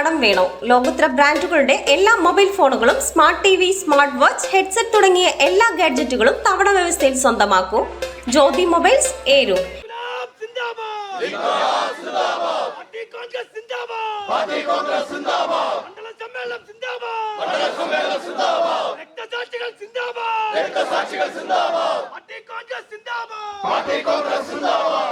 കടം വേണോ? ലോകോത്തര ബ്രാൻഡുകളുടെ എല്ലാ മൊബൈൽ ഫോണുകളും smart T V smart watch headset തുടങ്ങിയ എല്ലാ ഗാഡ്ജറ്റുകളും തവണ വ്യവസ്ഥയിൽ സ്വന്തമാക്കൂ. ജ്യോതി മൊബൈൽസ് ഏരു രക്തസാക്ഷികൾ സിന്ദാബാദ് പാർട്ടി കോൺഗ്രസ് കോൺഗ്രസ്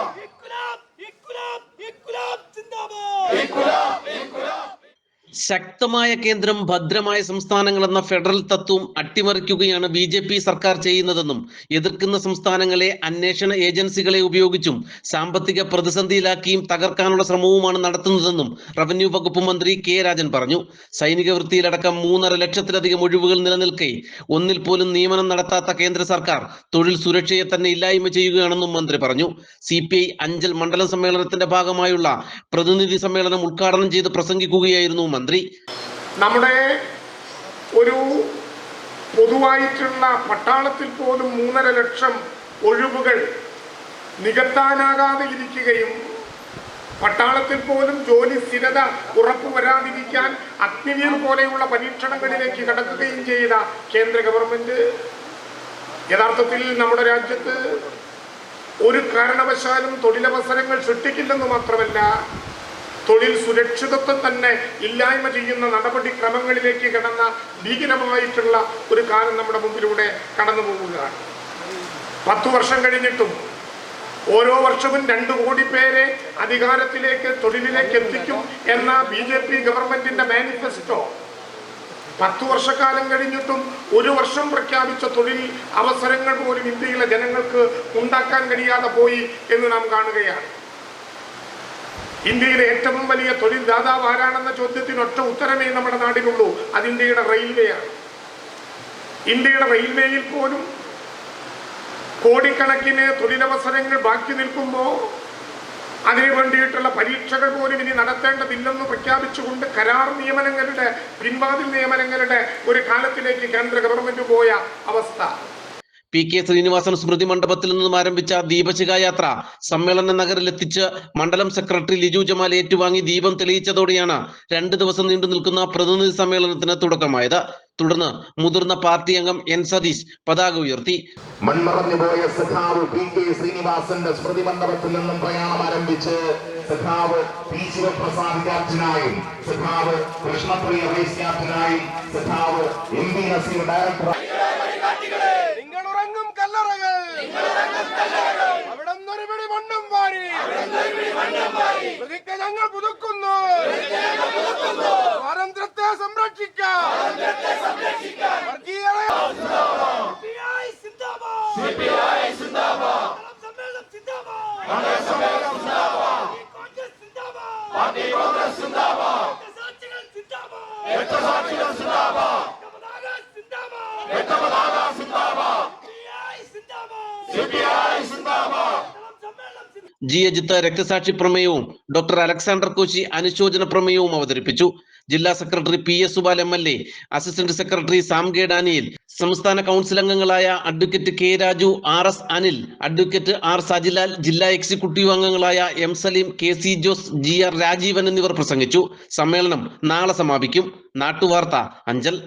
ശക്തമായ കേന്ദ്രം ഭദ്രമായ സംസ്ഥാനങ്ങൾ എന്ന ഫെഡറൽ തത്വം അട്ടിമറിക്കുകയാണ് ബി ജെ പി സർക്കാർ ചെയ്യുന്നതെന്നും എതിർക്കുന്ന സംസ്ഥാനങ്ങളെ അന്വേഷണ ഏജൻസികളെ ഉപയോഗിച്ചും സാമ്പത്തിക പ്രതിസന്ധിയിലാക്കിയും തകർക്കാനുള്ള ശ്രമവുമാണ് നടത്തുന്നതെന്നും റവന്യൂ വകുപ്പ് മന്ത്രി കെ രാജൻ പറഞ്ഞു. സൈനിക വൃത്തിയിലടക്കം മൂന്നര ലക്ഷത്തിലധികം ഒഴിവുകൾ നിലനിൽക്കെ ഒന്നിൽ പോലും നിയമനം നടത്താത്ത കേന്ദ്ര സർക്കാർ തൊഴിൽ സുരക്ഷയെ തന്നെ ഇല്ലായ്മ ചെയ്യുകയാണെന്നും മന്ത്രി പറഞ്ഞു. സി പി ഐ അഞ്ചൽ മണ്ഡലം സമ്മേളനത്തിന്റെ ഭാഗമായുള്ള പ്രതിനിധി സമ്മേളനം ഉദ്ഘാടനം ചെയ്ത് പ്രസംഗിക്കുകയായിരുന്നു മന്ത്രി. നമ്മുടെ ഒരു പൊതുവായിട്ടുള്ള പട്ടാളത്തിൽ പോലും മൂന്നര ലക്ഷം ഒഴിവുകൾ നികത്താനാകാതെ ഇരിക്കുകയും പട്ടാളത്തിൽ പോലും ജോലി സ്ഥിരത ഉറപ്പുവരാതിരിക്കാൻ അഗ്നിവീർ പോലെയുള്ള പരീക്ഷണങ്ങളിലേക്ക് കടക്കുകയും ചെയ്ത കേന്ദ്ര ഗവൺമെന്റ് യഥാർത്ഥത്തിൽ നമ്മുടെ രാജ്യത്ത് ഒരു കാരണവശാലും തൊഴിലവസരങ്ങൾ സൃഷ്ടിക്കില്ലെന്ന് മാത്രമല്ല തൊഴിൽ സുരക്ഷിതത്വം തന്നെ ഇല്ലായ്മ ചെയ്യുന്ന നടപടിക്രമങ്ങളിലേക്ക് കടന്ന ഭീകരമായിട്ടുള്ള ഒരു കാലം നമ്മുടെ മുമ്പിലൂടെ കടന്നു പോകുകയാണ് പത്തു വർഷം കഴിഞ്ഞിട്ടും ഓരോ വർഷവും രണ്ടു കോടി പേരെ അധികാരത്തിലേക്ക് തൊഴിലിലേക്ക് എത്തിക്കും എന്ന ബി ജെ പി ഗവൺമെന്റിന്റെ മാനിഫെസ്റ്റോ. പത്തു വർഷക്കാലം കഴിഞ്ഞിട്ടും ഒരു വർഷം പ്രഖ്യാപിച്ച തൊഴിൽ അവസരങ്ങൾ പോലും ഇന്ത്യയിലെ ജനങ്ങൾക്ക് ഉണ്ടാക്കാൻ കഴിയാതെ പോയി എന്ന് നാം കാണുകയാണ്. ഇന്ത്യയിലെ ഏറ്റവും വലിയ തൊഴിൽ ദാതാവ് ആരാണെന്ന ചോദ്യത്തിന് ഒറ്റ ഉത്തരമേ നമ്മുടെ നാടിനുള്ളൂ. അത് ഇന്ത്യയുടെ റെയിൽവേയാണ്. ഇന്ത്യയുടെ റെയിൽവേയിൽ പോലും കോടിക്കണക്കിന് തൊഴിലവസരങ്ങൾ ബാക്കി നിൽക്കുമ്പോൾ അതിനു വേണ്ടിയിട്ടുള്ള പരീക്ഷകൾ പോലും ഇനി നടത്തേണ്ടതില്ലെന്ന് പ്രഖ്യാപിച്ചുകൊണ്ട് കരാർ നിയമനങ്ങളുടെ പിൻവാതിൽ നിയമനങ്ങളുടെ ഒരു കാലത്തിലേക്ക് കേന്ദ്ര ഗവൺമെന്റ് പോയ അവസ്ഥ. പി കെ ശ്രീനിവാസൻ സ്മൃതി മണ്ഡപത്തിൽ നിന്നും ആരംഭിച്ച ദീപശിഖ യാത്ര സമ്മേളന നഗറിലെത്തിച്ച് മണ്ഡലം സെക്രട്ടറി ലിജു ജമാൽ ഏറ്റുവാങ്ങി ദീപം തെളിയിച്ചതോടെയാണ് രണ്ട് ദിവസം നീണ്ടു നിൽക്കുന്ന പ്രതിനിധി സമ്മേളനത്തിന് തുടക്കമായത്. തുടർന്ന് മുതിർന്ന പാർട്ടി അംഗം എൻ സതീഷ് പതാക ഉയർത്തി. മൺമറഞ്ഞുപോയ സഖാവ് പി കെ ശ്രീനിവാസന്റെ സ്മൃതി മണ്ഡപത്തിൽ നിന്നും പ്രയാണം ആരംഭിച്ച് സഖാവ് പി ശിവപ്രസാദ് ക്യാപ്റ്റനായും സഖാവ് കൃഷ്ണപ്രിയ വൈസ് ക്യാപ്റ്റനായും സഖാവ് എം പി നസീർ ഡയറക്ടർ ഞങ്ങൾ പുതുക്കുന്നു. സ്വാതന്ത്ര്യത്തെ സംരക്ഷിക്കാം വർഗീയത ജി അജിത്ത് രക്തസാക്ഷി പ്രമേയവും ഡോക്ടർ അലക്സാണ്ടർ കോശി അനുശോചന പ്രമേയവും അവതരിപ്പിച്ചു. ജില്ലാ secretary P S Subal M L A assistant secretary Sam K Daniel സംസ്ഥാന കൗൺസിൽ അംഗങ്ങളായ advocate K Raju R S Anil advocate R Sajilal ജില്ലാ എക്സിക്യൂട്ടീവ് അംഗങ്ങളായ M Saleem K C Jose G R Rajeevan എന്നിവർ പ്രസംഗിച്ചു. സമ്മേളനം നാളെ സമാപിക്കും. നാട്ടുവാർത്ത അഞ്ചൽ.